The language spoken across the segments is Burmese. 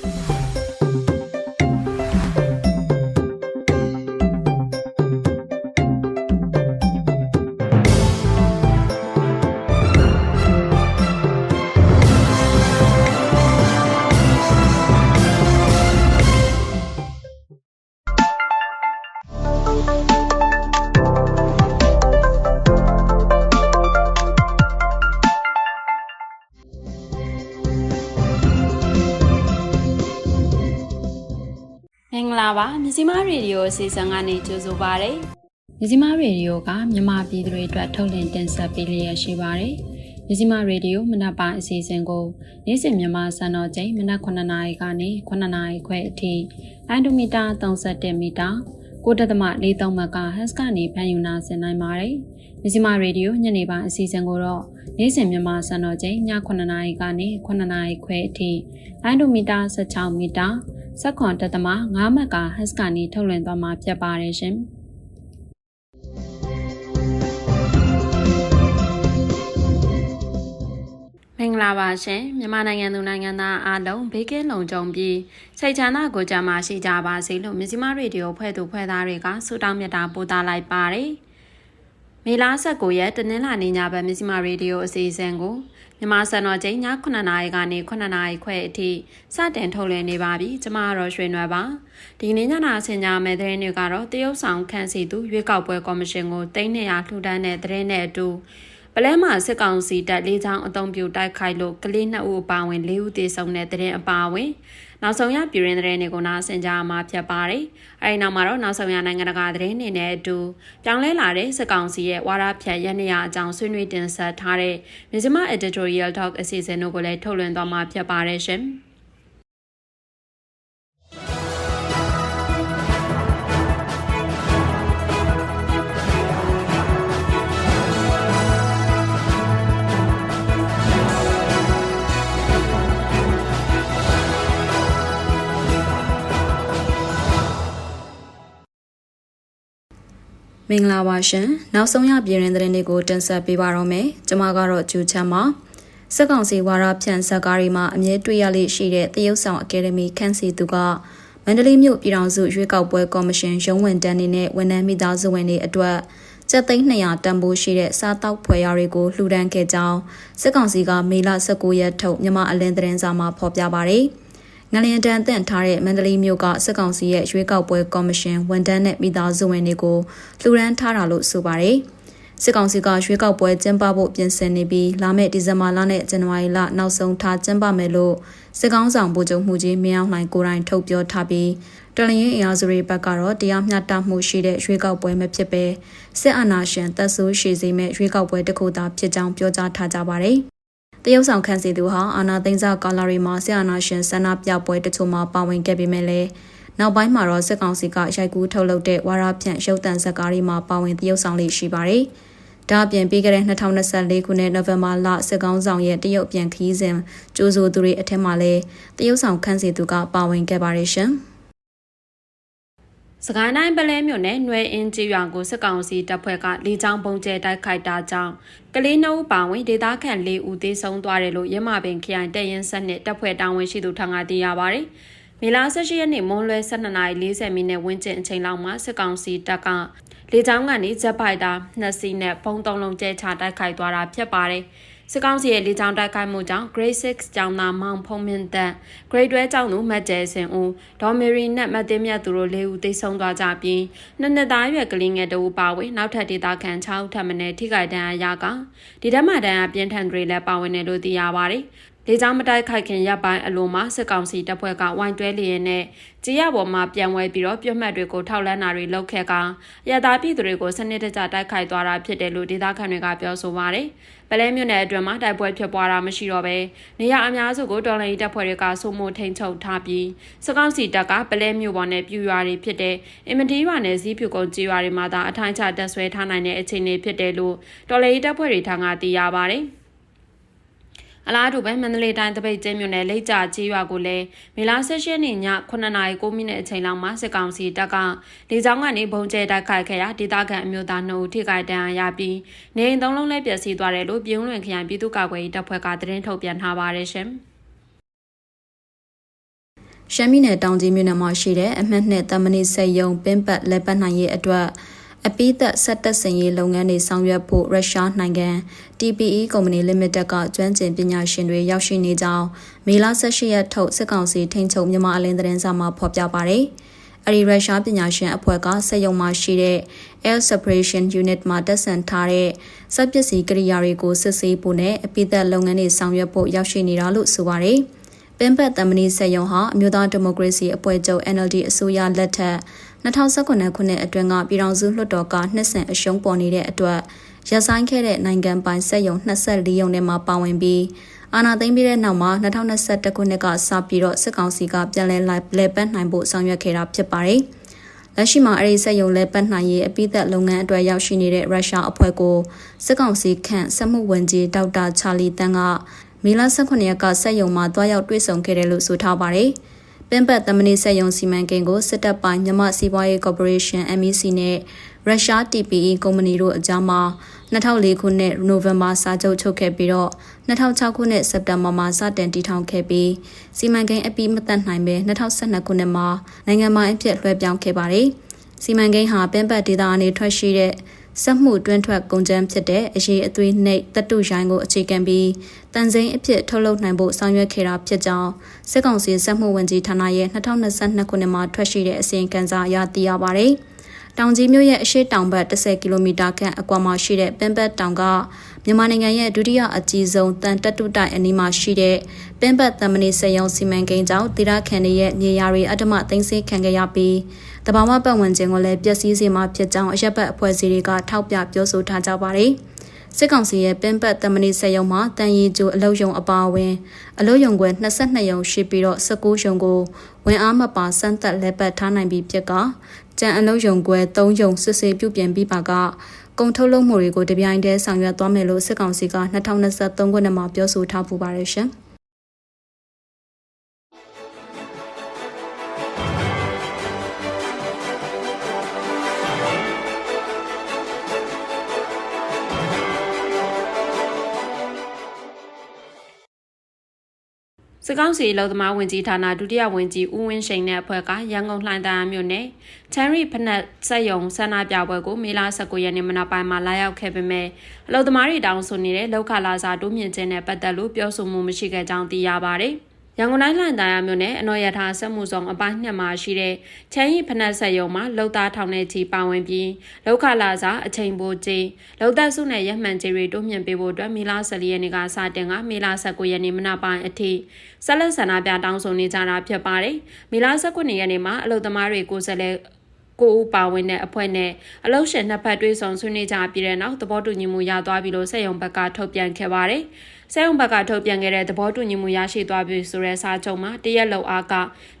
မ မြစီမရေဒီယိုအစီအစဉ်ကနေကြိုဆိုပါရစေမြစီမရေဒီယိုကမြန်မာပြည်သူတွေအတွက်ထုတ်လင်းတင်ဆက်ပေးလျက်ရှိပါတယ်မြစီမရေဒီယိုမနက်ပိုင်းအစီအစဉ်ကိုနေ့စဉ်မြန်မာစံတော်ချိန်မနက်9:00နာရီကနေ9:00နာရီခွဲအထိအန်ဒိုမီတာ31မီတာကိုတက်သမ43မကဟက်စ်ကနေဖန်ယူနာဆင်နိုင်ပါတယ်မြစီမရေဒီယိုညနေပိုင်းအစီအစဉ်ကိုတော့နေ့စဉ်မြန်မာစံတော်ချိန်ည9:00နာရီကနေ9:00နာရီခွဲအထိအန်ဒိုမီတာ16မီတာ စက်ခွန်တက်သမ9မက်ကဟက်စ်ကနေထုတ်လွှင့်သွားမှာဖြစ်ပါတယ်ရှင်။မင်္ဂလာပါရှင်မြန်မာနိုင်ငံသူနိုင်ငံသားအားလုံးဘေးကင်းလုံခြုံပြီးစိတ်ချမ်းသာကိုကြမှာရှိကြပါစေလို့မြစီမရေဒီယိုဖွဲ့သူဖွဲ့သားတွေကဆုတောင်းမြတ်တာပို့သလိုက်ပါတယ်။မေလ19ရက်တနင်္လာနေ့ညဘက်မြစီမရေဒီယိုအစီအစဉ်ကို မြန်မာစံတော်ချိန်ည9:00နာရီကနေ9:00နာရီခွဲအထိစတင်ထုတ်လွှင့်နေပါပြီ။ကျွန်မကတော့ရွှေနွယ်ပါ။ဒီနေ့ညနာဆင်ကြမယ့်သတင်းတွေကတော့တရုတ်ဆောင်ခန့်စီသူရွေးကောက်ပွဲကော်မရှင်ကိုတိန်းနေရလှူဒန်းတဲ့သတင်းနဲ့အတူပလဲမှာစစ်ကောင်စီတပ်လေးချောင်းအုံပြူတိုက်ခိုက်လို့ကလေးနှစ်ဦးအပါအဝင်၄ဦးသေဆုံးတဲ့သတင်းအပါအဝင် နောက်ဆုံးရပြည်ရင်းသတင်းတွေကိုနားဆင်ကြမှာဖြစ်ပါတယ်။အဲဒီနောက်မှာတော့နောက်ဆုံးရနိုင်ငံတကာသတင်းတွေနဲ့အတူပြောင်းလဲလာတဲ့စစ်ကောင်စီရဲ့ဝါဒဖြတ်ရန်နေရအကြောင်းဆွေးနွေးတင်ဆက်ထားတဲ့မြစမ editorial talk အစီအစဉ်တို့ကိုလည်းထုတ်လွှင့်သွားမှာဖြစ်ပါတယ်ရှင်။ မင်္ဂလာပါရှင်နောက်ဆုံးရပြည်ရင်သတင်းတွေကိုတင်ဆက်ပေးပါတော့မယ်ကျွန်မကတော့ဂျူချမ်းပါစက်ကောင်စီဝါရဖြန့်ဇက်ကားတွေမှာအမြဲတွေ့ရလိရှိတဲ့တရုတ်ဆောင်အကယ်ဒမီခန့်စီသူကမန္တလေးမြို့ပြည်ထောင်စုရွေးကောက်ပွဲကော်မရှင်ရုံးဝင်တန်းနေနဲ့ဝန်ထမ်းမိသားစုဝင်တွေအတွက်ကျပ်သိန်း200တန်ဖိုးရှိတဲ့စားတောက်ဖွယ်ရတွေကိုလှူဒန်းခဲ့ကြောင်းစစ်ကောင်စီကမေလ19ရက်ထုတ်မြန်မာအလင်းသတင်းစာမှာဖော်ပြပါရယ် ငလျင်တန်တန့်ထားတဲ့မန္တလေးမြို့ကစစ်ကောင်စီရဲ့ရွေးကောက်ပွဲကော်မရှင်ဝန်ထမ်းနဲ့မိသားစုဝင်တွေကိုလှူဒန်းထားတာလို့ဆိုပါတယ်။စစ်ကောင်စီကရွေးကောက်ပွဲကျင်းပဖို့ပြင်ဆင်နေပြီးလာမယ့်ဒီဇင်ဘာလနဲ့ဇန်နဝါရီလနောက်ဆုံးထားကျင်းပမယ်လို့စစ်ကောင်ဆောင်ဗိုလ်ချုပ်မှုကြီးမင်းအောင်လှိုင်ကိုယ်တိုင်ထုတ်ပြောထားပြီးတလရင်အင်အားစုတွေဘက်ကတော့တရားမျှတမှုရှိတဲ့ရွေးကောက်ပွဲမဖြစ်ပဲစစ်အာဏာရှင်တပ်ဆိုးရှိစေမဲ့ရွေးကောက်ပွဲတစ်ခုသာဖြစ်ကြောင်းပြောကြားထားကြပါတယ်။ တရုတ်ဆောင်ခန့်စီသူဟာအာနာသိန်းစားကာလာရီမှာဆရာနာရှင်ဆန္ဒပြပွဲတချို့မှာပါဝင်ခဲ့ပေမဲ့လည်းနောက်ပိုင်းမှာတော့စစ်ကောင်စီကရိုက်ကူးထုတ်လုပ်တဲ့ဝါရဖြန့်ရုပ်သံဇာတ်ကားတွေမှာပါဝင်တရုတ်ဆောင်လေးရှိပါတယ်။ဒါအပြင်ပြီးခဲ့တဲ့2024ခုနှစ်နိုဝင်ဘာလစစ်ကောင်ဆောင်ရဲ့တရုတ်ပြန်ခီးစဉ်ကြိုးဆိုသူတွေအထက်မှာလည်းတရုတ်ဆောင်ခန့်စီသူကပါဝင်ခဲ့ပါတယ်ရှင်။ စကိုင်းတိုင်းပလဲမြို့နယ်ຫນွေအင်းကြီးရွာကိုစစ်ကောင်စီတပ်ဖွဲ့ကလေကြောင်းပုံကျဲတိုက်ခိုက်တာကြောင့်ကလေးနှုတ်ပါဝင်ဒေသခံ၄ဦးသေဆုံးသွားတယ်လို့ရမပင်ခရိုင်တပ်ရင်းဆက်နဲ့တပ်ဖွဲ့တာဝန်ရှိသူထံကသိရပါဗျ။မေလ18ရက်နေ့မွန်းလွဲ12:40မိနစ်ဝန်းကျင်အချိန်လောက်မှာစစ်ကောင်စီတပ်ကလေကြောင်းကနေဂျက်ဖိုက်တာနှစ်စီးနဲ့ပုံသုံးလုံးကျဲချတိုက်ခိုက်သွားတာဖြစ်ပါတယ်။ စစ်ကောင်စီရဲ့လေကြောင်းတိုက်ခိုက်မှုကြောင့် Grade 6ကျောင်းသားမောင်ဖုံးမင်းသက် Grade 12ကျောင်းသူမတ်ကျဲစင်ဦးဒေါ်မေရီနဲ့မတ်သိမြတ်သူတို့၄ဦးသေဆုံးသွားကြပြီးနှစ်နှစ်သားရွယ်ကလေးငယ်တဦးပါဝင်နောက်ထပ်ဒေသခံ6ဦးထပ်မံထိခိုက်ဒဏ်ရာရကဒီဓမ္မဒဏ်ရာပြင်းထန်တွေလည်းပါဝင်တယ်လို့သိရပါတယ် လေကြောင်းမတိုက်ခိုက်ခင်ရပ်ပိုင်းအလိုမှာစစ်ကောင်စီတပ်ဖွဲ့ကဝိုင်းတွဲလျင်နဲ့ကြည်ရပေါ်မှာပြန်ဝဲပြီးတော့ပြတ်မှတ်တွေကိုထောက်လန်းတာတွေလုပ်ခဲ့ကအရသာပြည်သူတွေကိုစနစ်တကျတိုက်ခိုက်သွားတာဖြစ်တယ်လို့ဒေသခံတွေကပြောဆိုပါတယ်။ပလဲမြို့နယ်အတွင်းမှာတိုက်ပွဲဖြစ်ပွားတာမရှိတော့ဘဲနေရအများစုကိုတော်လှန်ရေးတပ်ဖွဲ့တွေကစိုးမိုးထိန်ချုပ်ထားပြီးစစ်ကောင်စီတပ်ကပလဲမြို့ပေါ်နဲ့ပြူရွာတွေဖြစ်တဲ့အင်မတီရွာနဲ့ဇီးဖြူကုန်းကြေးရွာတွေမှာသာအထိုင်းချတပ်ဆွဲထားနိုင်တဲ့အခြေအနေဖြစ်တယ်လို့တော်လှန်ရေးတပ်ဖွဲ့တွေထံကသိရပါတယ်။ အလားတူပဲမန္တလေးတိုင်းတပိတ်ကျင်းမြို့နယ်လိတ်ကြကြီးရွာကိုလည်းမေလ16ရက်နေ့ည9:09မိနစ်အချိန်လောက်မှာစစ်ကောင်စီတပ်ကလေကြောင်းကနေဘုံကျဲတိုက်ခိုက်ခဲ့ရာဒေသခံအမျိုးသား2ဦးထိခိုက်ဒဏ်ရာရပြီးနေအိမ်သုံးလုံးလည်းပျက်စီးသွားတယ်လို့ပြည်ဦးလွင်ခရိုင်ပြည်သူ့ကာကွယ်ရေးတပ်ဖွဲ့ကသတင်းထုတ်ပြန်ထားပါတယ်ရှင်။ရှမ်းပြည်နယ်တောင်ကြီးမြို့နယ်မှာရှိတဲ့အမှတ်နှစ်တမဏိစက်ယုံပင်းပတ်လက်ပတ်နိုင်ရေးအတွက် အပိသက်ဆက်တက်စင်ရေးလုပ်ငန်းတွေဆောင်ရွက်ဖို့ရုရှားနိုင်ငံ TPE ကုမ္ပဏီ Limited ကကျွမ်းကျင်ပညာရှင်တွေရောက်ရှိနေကြောင်းမေလ18ရက်ထုတ်စစ်ကောင်စီထိန်းချုပ်မြန်မာအလင်းသတင်းစာမှာဖော်ပြပါရယ်။အဲဒီရုရှားပညာရှင်အဖွဲ့ကစက်ရုံမှာရှိတဲ့ Air Separation Unit မှာတက်ဆန်ထားတဲ့စက်ပစ္စည်းကိရိယာတွေကိုစစ်ဆေးဖို့နဲ့အပိသက်လုပ်ငန်းတွေဆောင်ရွက်ဖို့ရောက်ရှိနေတာလို့ဆိုပါရယ်။ပင်ပတ်တမနီစက်ရုံဟာအမျိုးသားဒီမိုကရေစီအဖွဲ့ချုပ် NLD အစိုးရလက်ထက် 2019ခုနှစ်အတွင်းကပြည်ထောင်စုလွှတ်တော်ကနှစ်ဆင်အရှုံးပေါ်နေတဲ့အတွက်ရပ်ဆိုင်းခဲ့တဲ့နိုင်ငံပိုင်စက်ရုံ24ရုံထဲမှာပါဝင်ပြီးအာဏာသိမ်းပြီးတဲ့နောက်မှာ2021ခုနှစ်ကစပြီးတော့စစ်ကောင်စီကပြန်လည်လဲပတ်နိုင်ဖို့ဆောင်ရွက်ခဲ့တာဖြစ်ပါတယ်။လက်ရှိမှာအဲဒီစက်ရုံလဲပတ်နိုင်ရေးအပိသက်လုပ်ငန်းအတွက်ရောက်ရှိနေတဲ့ရုရှားအဖွဲ့ကိုစစ်ကောင်စီခန့်စက်မှုဝန်ကြီးဒေါက်တာချာလီတန်ကမီလာ18ရက်ကစက်ရုံမှာတွားရောက်တွေ့ဆုံခဲ့တယ်လို့ဆိုထားပါတယ်။ ပင်ပတ်သမဏိစက်ရုံစီမံကိန်းကိုစစ်တပ်ပိုင်းမြမစီးပွားရေးကော်ပိုရေးရှင်း MEC နဲ့ရုရှား TPE ကုမ္ပဏီတို့အကြားမှာ2004ခုနှစ်နိုဝင်ဘာစာချုပ်ချုပ်ခဲ့ပြီးတော့2006ခုနှစ်စက်တင်ဘာမှာစတင်တည်ထောင်ခဲ့ပြီးစီမံကိန်းအပြီးမသက်နိုင်ပဲ2012ခုနှစ်မှာနိုင်ငံပိုင်အဖြစ်လွှဲပြောင်းခဲ့ပါတယ်။စီမံကိန်းဟာပင်ပတ်ဒေသအနေထွက်ရှိတဲ့စက်မှုတွင်းထွက်ကုန်ကျန်းဖြစ်တဲ့အရေးအသွေးနှိပ်တတုရိုင်းကိုအခြေခံပြီး တန်စိမ့်အဖြစ်ထုတ်လုပ်နိုင်ဖို့ဆောင်ရွက်ခဲ့တာဖြစ်ကြောင်းစစ်ကောင်စီစက်မှုဝန်ကြီးဌာနရဲ့2022ခုနှစ်မှာထွက်ရှိတဲ့အစီရင်ခံစာအရသိရပါတယ်။တောင်ကြီးမြို့ရဲ့အရှိတောင်ဘက်10ကီလိုမီတာခန့်အကွာမှာရှိတဲ့ပင်ပတ်တောင်ကမြန်မာနိုင်ငံရဲ့ဒုတိယအကြီးဆုံးတန်တတုတိုင်အနီးမှာရှိတဲ့ပင်ပတ်တမဏိစက်ရုံစီမံကိန်းကြောင့်တိရခန်တွေရဲ့မြေယာတွေအတ္တမသိမ်းဆည်းခံခဲ့ရပြီးတဘာဝပတ်ဝန်းကျင်ကိုလည်းပျက်စီးစေမှာဖြစ်ကြောင်းအရက်ဘတ်အဖွဲ့အစည်းတွေကထောက်ပြပြောဆိုထားကြပါတယ်။ စစ်ကောင်စီရဲ့ပင်ပတ်တမဏိစက်ရုံမှာတန်ရီကျိုအလုတ်ယုံအပါအဝင် အလုတ်ယုံကွယ်22ယုံရှိပြီးတော့19ယုံကိုဝင်အားမပါစမ်းသက်လက်ပတ်ထားနိုင်ပြီးဖြစ်ကကြံအလုတ်ယုံကွယ်3ယုံစစ်ဆေးပြုပြင်ပြီးပါကကုန်ထုတ်လုပ်မှုတွေကိုတပြိုင်တည်းဆောင်ရွက်သွားမယ်လို့စစ်ကောင်စီက2023ခုနှစ်မှာပြောဆိုထားပူပါတယ်ရှင်။ စစ်ကောင်စီလုံသမားဝင်ကြီးဌာနဒုတိယဝန်ကြီးဦးဝင်းရှိန်နဲ့အဖွဲ့ကရန်ကုန်လှိုင်သာယာမြို့နယ်ချန်ရီဖနက်စက်ယုံဆန္ဒပြပွဲကိုမေလ19ရက်နေ့မနက်ပိုင်းမှာလာရောက်ခဲ့ပေမဲ့အလုံသမားတွေတောင်းဆိုနေတဲ့လောက်ခလာစာတိုးမြင့်ခြင်းနဲ့ပတ်သက်လို့ပြောဆိုမှုမရှိခဲ့ကြောင်းသိရပါတယ်။ ရန်ကုန်တိုင်းလှန်သာယာမြို့နယ်အနော်ရထားစက်မှုဆောင်အပိုင်းနှစ်မှာရှိတဲ့ချမ်းရီဖနက်ဆက်ရုံမှာလောက်သားထောင်နဲ့ချီပါဝင်ပြီးလောက်ခလာစာအချိန်ပိုကြီးလောက်သက်စုနဲ့ရမှန်ကြီးတွေတိုးမြင့်ပေးဖို့အတွက်မေလ14ရက်နေ့ကစတင်ကမေလ19ရက်နေ့မနက်ပိုင်းအထိဆက်လက်ဆန္ဒပြတောင်းဆိုနေကြတာဖြစ်ပါတယ်မေလ19ရက်နေ့မှာအလုပ်သမားတွေကိုယ်စားလှယ်ကိုဦးပါဝင်တဲ့အဖွဲ့နဲ့အလုရှင်နှစ်ဖက်တွေ့ဆုံဆွေးနွေးကြပြီးတဲ့နောက်သဘောတူညီမှုရသွားပြီလို့စက်ရုံဘက်ကထုတ်ပြန်ခဲ့ပါတယ်။ စက်ရုံဘက်ကထုတ်ပြန်ခဲ့တဲ့သဘောတူညီမှုရရှိသွားပြီဆိုတဲ့စာချုပ်မှာတရက်လောက်အားက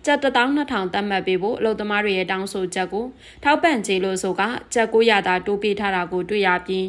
ကျပ်12000သတ်မှတ်ပေးဖို့အလုပ်သမားတွေရဲ့တောင်းဆိုချက်ကိုထောက်ပံ့ကြေးလို့ဆိုကကျပ်900တာတိုးပေးထားတာကိုတွေ့ရပြီး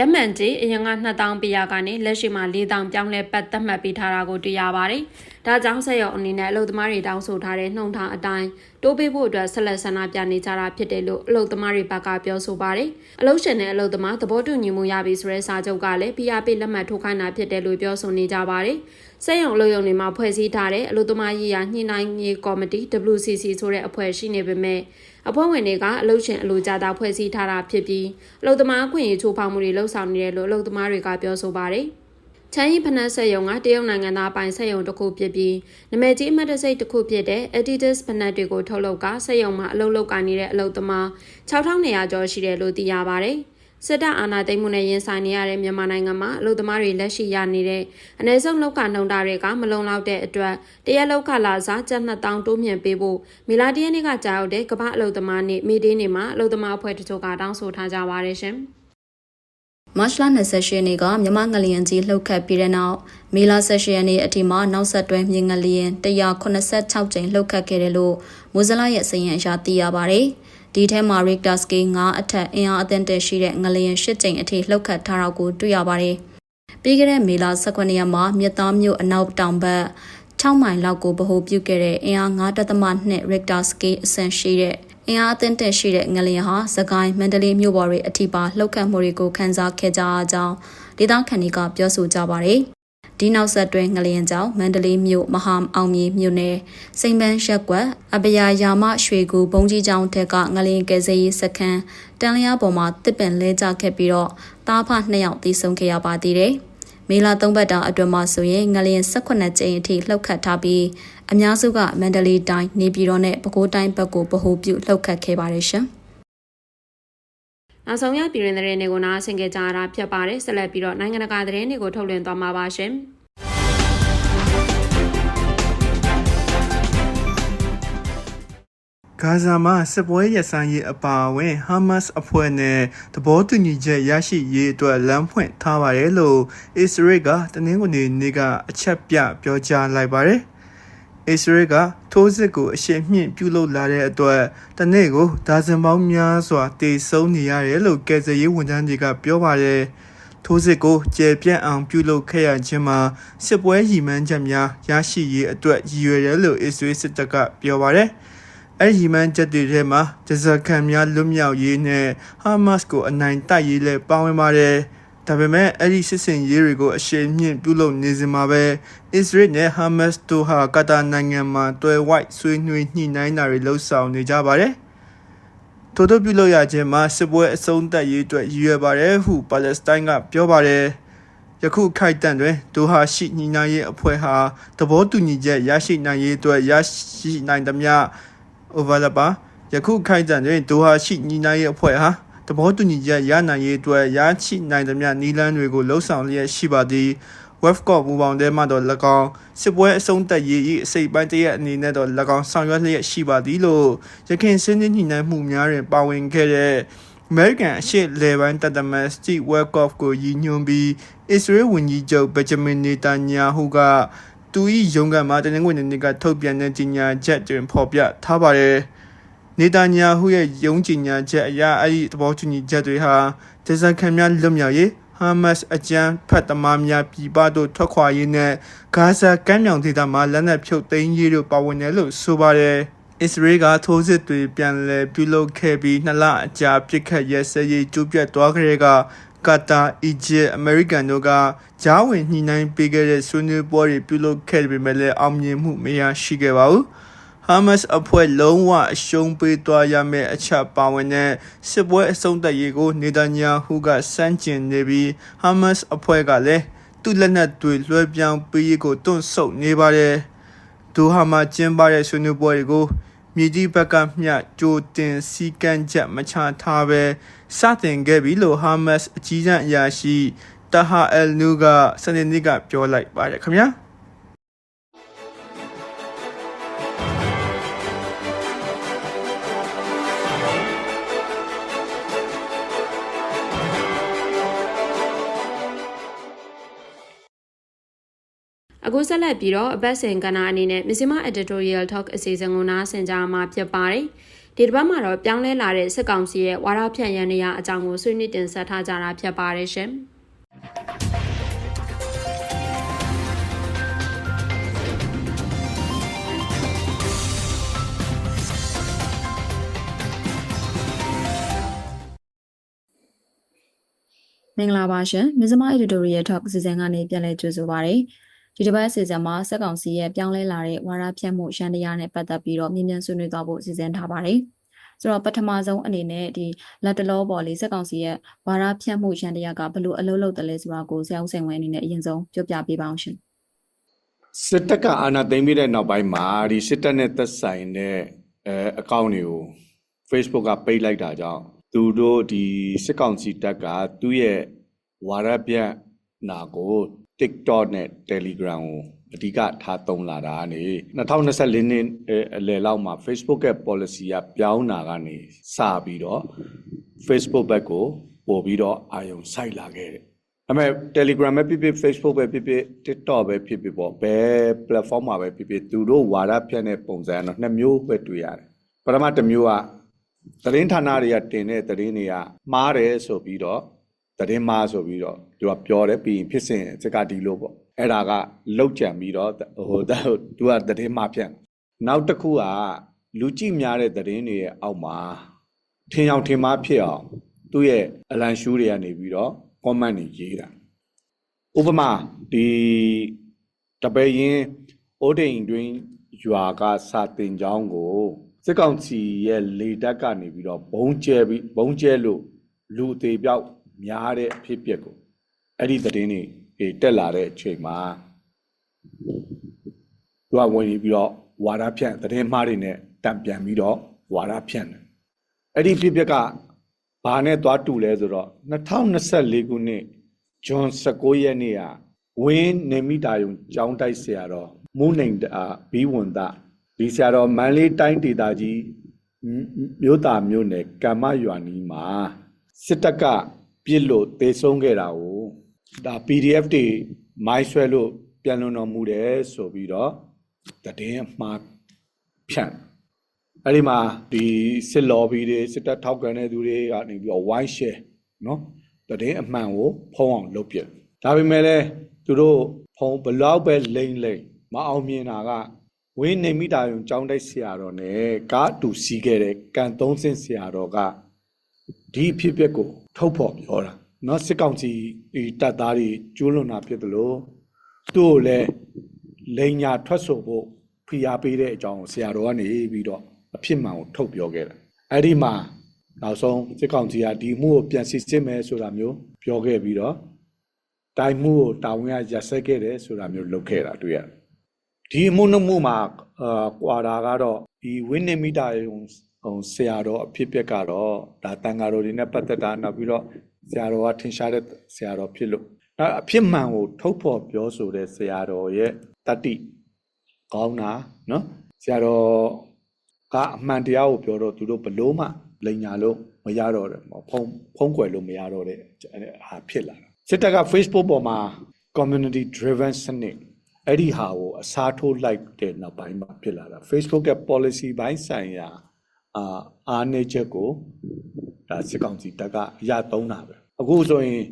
ရမှန်ကြီးအရင်က2000ပြရကနေလက်ရှိမှာ4000ပြောင်းလဲပတ်သတ်မှတ်ပေးထားတာကိုတွေ့ရပါတယ်။ဒါကြောင့်ဆက်ရုံအနေနဲ့အလုပ်သမားတွေတောင်းဆိုထားတဲ့နှုံထားအတိုင်းတိုးပေးဖို့အတွက်ဆက်လက်ဆန္ဒပြနေကြတာဖြစ်တယ်လို့အလုပ်သမားတွေဘက်ကပြောဆိုပါတယ်။အလုပ်ရှင်နဲ့အလုပ်သမားသဘောတူညီမှုရပြီဆိုတဲ့စာချုပ်ကလည်း PRP လက်မှတ်ထိုးခိုင်းတာဖြစ်တယ်လို့ပြောဆိုနေကြပါတယ်။ စက်ရုံအလုပ်ရုံတွေမှာဖွဲ့စည်းထားတဲ့အလုပ်သမားရေးရာညှိနှိုင်းရေးကော်မတီ WCC ဆိုတဲ့အဖွဲ့ရှိနေပေမဲ့အဖွဲ့ဝင်တွေကအလုပ်ရှင်အလုပ်ကြတာဖွဲ့စည်းထားတာဖြစ်ပြီးအလုပ်သမားအခွင့်အရေးချိုးဖောက်မှုတွေလှုပ်ဆောင်နေတယ်လို့အလုပ်သမားတွေကပြောဆိုပါတယ်။ချမ်းရီဖနက်ဆက်ယုံကတရုတ်နိုင်ငံသားပိုင်ဆက်ယုံတစ်ခုဖြစ်ပြီးနမဲကြီးအမတ်တစိတ်တစ်ခုဖြစ်တဲ့ Adidas ဖနက်တွေကိုထုတ်လုပ်ကဆက်ယုံမှာအလုပ်လုပ်ကိုင်နေတဲ့ အလုပ်သမား6200ကျော်ရှိတယ်လို့သိရပါတယ်။ စစ်တပ်အာဏာသိမ်းမှုနဲ့ရင်ဆိုင်နေရတဲ့မြန်မာနိုင်ငံမှာအလုပ်သမားတွေလက်ရှိရနေတဲ့အနည်းဆုံးလောက်ကနှုံတာတွေကမလုံလောက်တဲ့အတွက်တရက်လောက်ခလာစားကျပ်2000တိုးမြင့်ပေးဖို့မီလာတရက်နေ့ကကြားရောက်တဲ့ကမ္ဘာအလုပ်သမားနေ့မီဒီနေ့မှာအလုပ်သမားအဖွဲ့တချို့ကတောင်းဆိုထားကြပါတယ်ရှင်မတ်လ28ရက်နေ့ကမြမငလျင်ကြီးလှုပ်ခတ်ပြီးတဲ့နောက်မေလ18ရက်နေ့အထိမှနောက်ဆက်တွဲမြေငလျင်186ကြိမ်လှုပ်ခတ်ခဲ့တယ်လို့မိုးဇလာရဲ့စည်ရင်အရာသိရပါတယ်။ ဒီထဲမှာ Richter scale 9အထက်အင်အားအသင့်တဲ့ရှိတဲ့ငလျင်၈ကြိမ်အထိလှုပ်ခတ်ထားတာကိုတွေ့ရပါတယ်။ပြီးခဲ့တဲ့မေလ18ရက်မှာမြစ်သားမြို့အနောက်တောင်ဘက်6မိုင်လောက်ကိုဗဟိုပြုခဲ့တဲ့အင်အား9.2 Richter scale အဆင့်ရှိတဲ့အင်အားအသင့်တဲ့ရှိတဲ့ငလျင်ဟာစကိုင်းမန္တလေးမြို့ပေါ်တွေအထိပါလှုပ်ခတ်မှုတွေကိုခန်းစားခဲ့ကြကြောင်းဒေသခံတွေကပြောဆိုကြပါတယ်။ ဒီနောက်ဆက်တွဲငလျင်ကြောင့်မန္တလေးမြို့မဟာအောင်မြေမြို့နယ်စိန်ပန်းရက်ကွက်အပယာယာမရွှေကူဘုံကြီးကျောင်းထက်ကငလျင်ကယ်ဆယ်ရေးစခန်းတန်လျားပေါ်မှာတစ်ပင်လဲကျခဲ့ပြီးတော့တားဖနှစ်ယောက်သေဆုံးခဲ့ရပါသေးတယ်။မေလာ၃ပတ်တာအတွင်းမှာဆိုရင်ငလျင်18ကြိမ်အထိလှုပ်ခတ်ထားပြီးအများစုကမန္တလေးတိုင်းနေပြည်တော်နဲ့ပဲခူးတိုင်းဘက်ကိုဗဟိုပြုလှုပ်ခတ်ခဲ့ပါတယ်ရှင်။ နောက်ဆုံးရပြည်တွင်သတင်းတွေကိုနားဆင်ကြကြတာဖြစ်ပါတယ်ဆက်လက်ပြီးတော့နိုင်ငံတကာသတင်းတွေကိုထုတ်လွှင့်သွားမှာပါရှင်ဂါဇာမှာစစ်ပွဲရဆိုင်ရေးအပါအဝင်ဟာမတ်စ်အဖွဲ့နဲ့သဘောတူညီချက်ရရှိရေးအတွက်လမ်းဖွင့်ထားပါတယ်လို့အစ္စရေးကတနင်္ဂနွေနေ့ကအချက်ပြပြောကြားလိုက်ပါတယ်။ အစ္စရေးကထိုးစစ်ကိုအရှိန်မြင့်ပြုလုပ်လာတဲ့အတွက်တနေ့ကိုဒါဇင်ပေါင်းများစွာတေဆုံးနေရတယ်လို့ကယ်ဆယ်ရေးဝန်ထမ်းတွေကပြောပါတယ်။ထိုးစစ်ကိုကျေပြန့်အောင်ပြုလုပ်ခဲ့ရခြင်းမှာစစ်ပွဲရည်မှန်းချက်များရရှိရေးအတွက်ရည်ရွယ်တယ်လို့အစ္စရေးစစ်တပ်ကပြောပါတယ်။အဲ့ဒီမှန်ချက်တွေထဲမှာဂျဇခံများလွတ်မြောက်ရေးနဲ့ဟာမတ်စ်ကိုအနိုင်တိုက်ရေးလည်းပါဝင်ပါတယ်။ ဒါပေမဲ့အဲ့ဒီစစ်စင်ရေးတွေကိုအရှိန်မြင့်ပြုလုပ်နေစမှာပဲအစ္စရေးနဲ့ဟာမတ်စ်တို့ဟာကာတာနိုင်ငံမှာတွယ်ဝိုက်ဆွေးနွေးညှိနှိုင်းတာတွေလှုပ်ဆောင်နေကြပါတယ်။ထို့သောပြုလုပ်ရခြင်းမှာစစ်ပွဲအဆုံးသတ်ရေးအတွက်ရည်ရွယ်ပါတယ်ဟုပါလက်စတိုင်းကပြောပါတယ်။ယခုခိုက်တန့်တွင်ဒိုဟာရှိညီနိုင်ရေးအဖွဲ့ဟာသဘောတူညီချက်ရရှိနိုင်ရေးအတွက်ရရှိနိုင်သမျှ overlapper ယခုခိုက်တံတွင်ဒိုဟာရှိညီနိုင်ရေးအဖွဲ့ဟာ သဘောတူညီချက်ရနိုင်ရေးအတွက်ရရှိနိုင်သမျှနီလန်းတွေကိုလှုံ့ဆော်လျက်ရှိပါသည် webcom မူပေါင်းထဲမှတော့၎င်းစစ်ပွဲအဆုံးသတ်ရေး၏အစိပ်ပိုင်းတစ်ရက်အနေနဲ့တော့၎င်းဆောင်ရွက်လျက်ရှိပါသည်လို့ရခင်စင်းချင်းညီနိုင်မှုများတွင်ပါဝင်ခဲ့တဲ့ American အရှေ့လေပိုင်းတပ်သမန် Steve Witkoff ကိုရည်ညွှန်းပြီး Israel ဝန်ကြီးချုပ် Benjamin Netanyahu ကသူ၏ရုံးခန်းမှာတနင်္ဂနွေနေ့ကထုတ်ပြန်တဲ့ကြေညာချက်တွင်ဖော်ပြထားပါတယ်။ နေတန်ညာဟုရဲ့ရုံးကြေညာချက်အရအဲ့ဒီသဘောတူညီချက်တွေဟာဒေဇခံများလွတ်မြောက်ရေးဟာမတ်စ်အကြမ်းဖက်သမားများပြည်ပသို့ထွက်ခွာရေးနဲ့ဂါဇာကမ်းမြောင်ဒေသမှာလက်နက်ဖြုတ်သိမ်းရေးတို့ပါဝင်တယ်လို့ဆိုပါတယ်။အစ္စရေးကထိုးစစ်တွေပြန်လည်ပြုလုပ်ခဲ့ပြီးနှစ်လအကြာပြစ်ခတ်ရဲစဲရေးကျူးပြတ်သွားကြတဲ့ကကာတာ၊အီဂျစ်၊အမေရိကန်တို့ကဂျားဝင်ညှိနှိုင်းပေးခဲ့တဲ့ဆွေးနွေးပွဲတွေပြုလုပ်ခဲ့ပေမဲ့လည်းအောင်မြင်မှုမရရှိခဲ့ပါဘူး။ Hamas အဖွဲ့လုံးဝအရှုံးပေးသွားရမယ့်အချက်ပါဝင်တဲ့စစ်ပွဲအဆုံးသတ်ရေးကိုနေတန်ညာဟုကစန့်ကျင်နေပြီး Hamas အဖွဲ့ကလည်းသူ့လက်နက်တွေလွှဲပြောင်းပေးရေးကိုတွန့်ဆုတ်နေပါတယ်။ဒိုဟာမှာကျင်းပတဲ့ဆွေးနွေးပွဲတွေကိုမြေကြီးဘက်ကမျှကြိုတင်စီကံချက်မချထားပဲစတင်ခဲ့ပြီလို့ Hamas အကြီးအကဲအရာရှိတာဟာအယ်နူကစနေနေ့ကပြောလိုက်ပါတယ်ခင်ဗျာ အခုဆက်လက်ပြီးတော့အပတ်စဉ်ကဏ္ဍအနေနဲ့မြစီမ editorial talk အစီအစဉ်ကိုနားဆင်ကြမှာဖြစ်ပါတယ်ဒီတစ်ပတ်မှာတော့ပြောင်းလဲလာတဲ့စစ်ကောင်စီရဲ့ဝါဒဖြန့်ရန်နေရအကြောင်းကိုဆွေးနွေးတင်ဆက်ထားကြတာဖြစ်ပါတယ်ရှင်။မင်္ဂလာပါရှင်မြစမ editorial talk အစီအစဉ်ကနေပြန်လည်ကြိုဆိုပါရစေ ဒီတစ်ပတ်အစီအစဉ်မှာစက်ကောင်စီရဲ့ပြောင်းလဲလာတဲ့ဝါရဖြတ်မှုရန်တရားနဲ့ပတ်သက်ပြီးတော့မြင်မြန်ဆွေးနွေးသွားဖို့စီစဉ်ထားပါတယ်ဆိုတော့ပထမဆုံးအနေနဲ့ဒီလက်တလောပေါ်လေးစက်ကောင်စီရဲ့ဝါရဖြတ်မှုရန်တရားကဘယ်လိုအလုပ်လုပ်တယ်လဲဆိုတာကိုဆရာဦးစိန်ဝင်းအနေနဲ့အရင်ဆုံးပြောပြပေးပါအောင်ရှင်စစ်တပ်ကအာဏာသိမ်းပြီးတဲ့နောက်ပိုင်းမှာဒီစစ်တပ်နဲ့သက်ဆိုင်တဲ့အဲအကောင့်တွေကို Facebook ကပိတ်လိုက်တာကြောင့်သူတို့ဒီစစ်ကောင်စီတပ်ကသူ့ရဲ့ဝါရပြန့်နာကို TikTok နဲ့ Telegram ကိုအဓိကထားသုံးလာတာကနေ2024နှစ်အလယ်လောက်မှာ Facebook ရဲ့ policy ကပြောင်းတာကနေစပြီးတော့ Facebook ဘက်ကိုပို့ပြီးတော့အာရုံစိုက်လာခဲ့တယ်အမေ Telegram ပဲဖြစ်ဖြစ် Facebook ပဲဖြစ်ဖြစ် TikTok ပဲဖြစ်ဖြစ်ပေါ့ဘယ် platform မှာပဲဖြစ်ဖြစ်သူတို့ဝါဒဖြန့်တဲ့ပုံစံတော့နှစ်မျိုးပဲတွေ့ရတယ်ပထမတစ်မျိုးကသတင်းဌာနတွေကတင်တဲ့သတင်းတွေကမှားတယ်ဆိုပြီးတော့ သတင်းမှားဆိုပြီးတော့သူကပြောတယ်ပြီးရင်ဖြစ်စဉ်စကဒီလို့ပေါ့အဲ့ဒါကလောက်ကြံပြီးတော့ဟိုသူကသတင်းမှားဖြန့်နောက်တစ်ခုကလူကြည့်များတဲ့သတင်းတွေရဲ့အောက်မှာထင်အောင်ထင်မှားဖြစ်အောင်သူ့ရဲ့အလံရှူးတွေကနေပြီးတော့ comment တွေရေးတာဥပမာဒီတပည့်ရင်အိုးတိန်တွင်ရွာကစာတင်ကျောင်းကိုစစ်ကောင်စီရဲ့လေတပ်ကနေပြီးတော့ဘုံကျဲပြီးဘုံကျဲလို့လူအသေးပြောက် များတဲ့အဖြစ်အပျက်ကိုအဲ့ဒီသတင်းတွေအေးတက်လာတဲ့အချိန်မှာသူကဝင်ပြီးတော့ဝါဒဖြန့်သတင်းမှားတွေနဲ့တံပြန်ပြီးတော့ဝါဒဖြန့်တယ်အဲ့ဒီဖြစ်ပျက်ကဘာနဲ့သွားတူလဲဆိုတော့2024ခုနှစ်ဇွန်19ရက်နေ့ကဝင်းနေမိတာယုံကျောင်းတိုက်ဆရာတော်မူးနိုင်တာဘီဝန်တာဒီဆရာတော်မန်လေးတိုင်းဒေသကြီးမြို့သားမြို့နယ်ကမ္မရွာနီးမှာစစ်တပ်က ပြစ်လို့တေဆုံးခဲ့တာကိုဒါ PDF တွေမိုင်းဆွဲလို့ပြန်လွန်တော်မူတယ်ဆိုပြီးတော့တည်င်းမှားဖြန့်အဲ့ဒီမှာဒီစစ်လော်ဘီတွေစစ်တပ်ထောက်ခံတဲ့သူတွေကနေပြီးတော့ wine share နော်တည်င်းအမှန်ကိုဖုံးအောင်လုပ်ပြဒါပေမဲ့လည်းသူတို့ဖုံးဘလောက်ပဲလိမ့်လိမ့်မအောင်မြင်တာကဝင်းနေမိတာယုံចောင်းတိုက်ဆရာတော်နဲ့ကားတူစီးခဲ့တဲ့ကန်သုံးစင်ဆရာတော်က ဒီဖြစ်ပျက်ကို ထုတ်ဖော်ပြောတာနော်စစ်ကောင်စီတပ်သားတွေကျူးလွန်တာဖြစ်တယ်လို့သူ့ကိုလည်းလိန်ညာထွက်ဆိုဖို့ဖိအားပေးတဲ့အကြောင်းကိုဆရာတော်ကနေပြီးတော့အဖြစ်မှန်ကိုထုတ်ပြောခဲ့တာအဲ့ဒီမှာနောက်ဆုံးစစ်ကောင်စီကဒီမှုကိုပြန်စစ်စစ်မယ်ဆိုတာမျိုးပြောခဲ့ပြီးတော့တိုင်းမှုကိုတာဝန်ရရဆက်ခဲ့တယ်ဆိုတာမျိုးလုပ်ခဲ့တာတွေ့ရတယ်ဒီမှုနှမှုမှာအာကွာတာကတော့ဒီဝင်းနေမိတာရုံ ဟိုဆရာတော်အဖြစ်ပြက်ကတော့ဒါတန်ဃာတော်တွေနဲ့ပတ်သက်တာနောက်ပြီးတော့ဆရာတော်ကထင်ရှားတဲ့ဆရာတော်ဖြစ်လို့နောက်အဖြစ်မှန်ကိုထုတ်ဖော်ပြောဆိုတဲ့ဆရာတော်ရဲ့တတ္တိကောင်းတာနော်ဆရာတော်ကအမှန်တရားကိုပြောတော့သူတို့ဘလို့မှလိန်ညာလို့မရတော့တယ်ဖုံးဖုံးကွယ်လို့မရတော့တဲ့ဟာဖြစ်လာတာစစ်တပ်က Facebook ပေါ်မှာ community driven စနစ်အဲ့ဒီဟာကိုအစားထိုးလိုက်တဲ့နောက်ပိုင်းမှာဖြစ်လာတာ Facebook ရဲ့ policy ဘိုင်းဆိုင်ရာ အာအားနေချက်ကိုဒါစစ်ကောင်စီတပ်ကအရသုံးတာပဲအခုဆိုရင်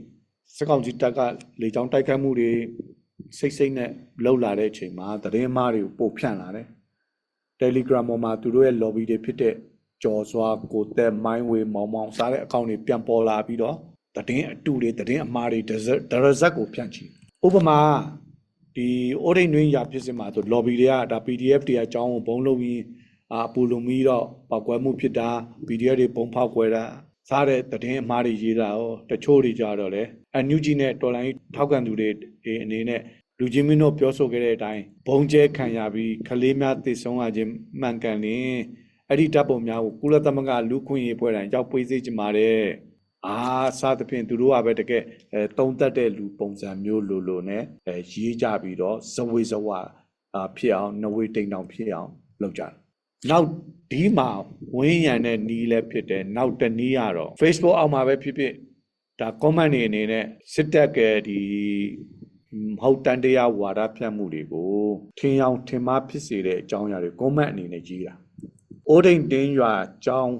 စစ်ကောင်စီတပ်ကလေကြောင်းတိုက်ခတ်မှုတွေစိတ်စိတ်နဲ့လှုပ်လာတဲ့အချိန်မှာသတင်းမှားတွေကိုပို့ဖြန့်လာတယ် Telegram ပေါ်မှာသူတို့ရဲ့ lobby တွေဖြစ်တဲ့ကြော်စွာကိုတက်မိုင်းဝေမောင်မောင်စားတဲ့အကောင့်တွေပြန်ပေါ်လာပြီးတော့သတင်းအတူတွေသတင်းအမှားတွေဒရဇက်ကိုဖြန့်ချီဥပမာဒီအိုဒိန်တွင်းရဖြစ်စစ်မှာဆို lobby တွေကဒါ PDF တွေအကြောင်းကိုဘုံလုပ်ပြီး အာပူလုံပြီးတော့ပောက်ကွဲမှုဖြစ်တာ PDF တွေပုံဖောက်ကွဲတာစားတဲ့သတင်းအမှားတွေရေးတာရောတချို့တွေကြတော့လေအန်ယူဂျီနဲ့တော်လိုင်းထောက်ကန်သူတွေအနေနဲ့လူချင်းမင်းတို့ပြောဆိုခဲ့တဲ့အတိုင်းဘုံကျဲခံရပြီးခလေးများတည်ဆုံးရခြင်းမှန်ကန်ရင်အဲ့ဒီတပ်ပုံများကိုကုလသမဂ္ဂလူခွင့်ရေးပွဲတိုင်းရောက်ပွေးစေချင်ပါတယ်အာစသဖြင့်သူတို့ကပဲတကယ်အဲတုံးတက်တဲ့လူပုံစံမျိုးလိုလိုနဲ့အဲရေးကြပြီးတော့ဇဝေဇဝအာဖြစ်အောင်နဝေတိန်တောင်ဖြစ်အောင်လုပ်ကြတယ် နောက်ဒီမှာဝင်းရံတဲ့နီးလည်းဖြစ်တယ်နောက်တနည်းကတော့ Facebook အောက်မှာပဲဖြစ်ဖြစ်ဒါ comment တွေအနေနဲ့စစ်တပ်ကဒီမဟုတ်တန်တရားဝါဒဖြန့်မှုတွေကိုထင်အောင်ထင်မှားဖြစ်စေတဲ့အကြောင်းအရာတွေ comment အနေနဲ့ကြီးတာအိုးဒိန်တင်းရွာကြောင်း